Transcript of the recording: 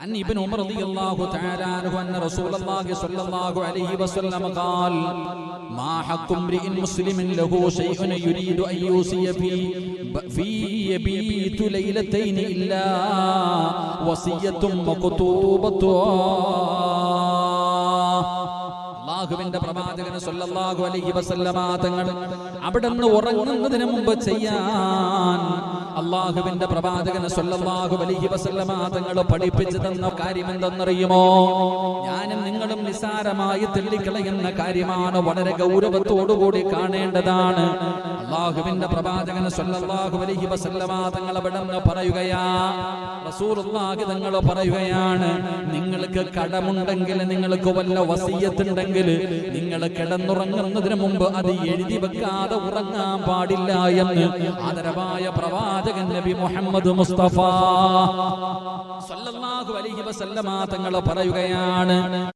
عن ابن عمر رضي الله تعالى عنه أن رسول الله صلى الله عليه وسلم قال ما حق امرئ مسلم له شيء يريد أن يوصي في في يبيت ليلتين إلا وصية مكتوبة അള്ളാഹുവിന്റെ പ്രവാചകന് സല്ലല്ലാഹു അലൈഹി വസല്ലമ തങ്ങൾ അവിടെ നിന്ന് ഉറങ്ങുന്നതിന് മുമ്പ് ചെയ്യാൻ അള്ളാഹുവിന്റെ പ്രവാചകന് സല്ലല്ലാഹു അലൈഹി വസല്ലമ തങ്ങൾ പഠിപ്പിച്ചു തന്ന കാര്യം എന്തെന്നറിയുമോ ഞാനും നിങ്ങളും നിസാരമായി തെള്ളിക്കളയുന്ന കാര്യമാണ് വളരെ ഗൗരവത്തോടുകൂടി കാണേണ്ടതാണ്. അള്ളാഹുവിന്റെ പ്രവാചകന് സല്ലല്ലാഹു അലൈഹി വസല്ലമ തങ്ങൾ അവിടെ നിന്ന് പറയുകയാ റസൂലുള്ളാഹി തങ്ങൾ പറയുകയാണ് നിങ്ങൾക്ക് കടമുണ്ടെങ്കിൽ നിങ്ങൾക്ക് വല്ല വസീയത്തുണ്ടെങ്കിൽ നിങ്ങൾ കിടന്നുറങ്ങുന്നതിന് മുമ്പ് അത് എഴുതി വെക്കാതെ ഉറങ്ങാൻ പാടില്ല എന്ന് ആദരവായ പ്രവാചകൻ നബി മുഹമ്മദ് മുസ്തഫ സല്ലല്ലാഹു അലൈഹി വസല്ലമ തങ്ങൾ പറയുകയാണ്.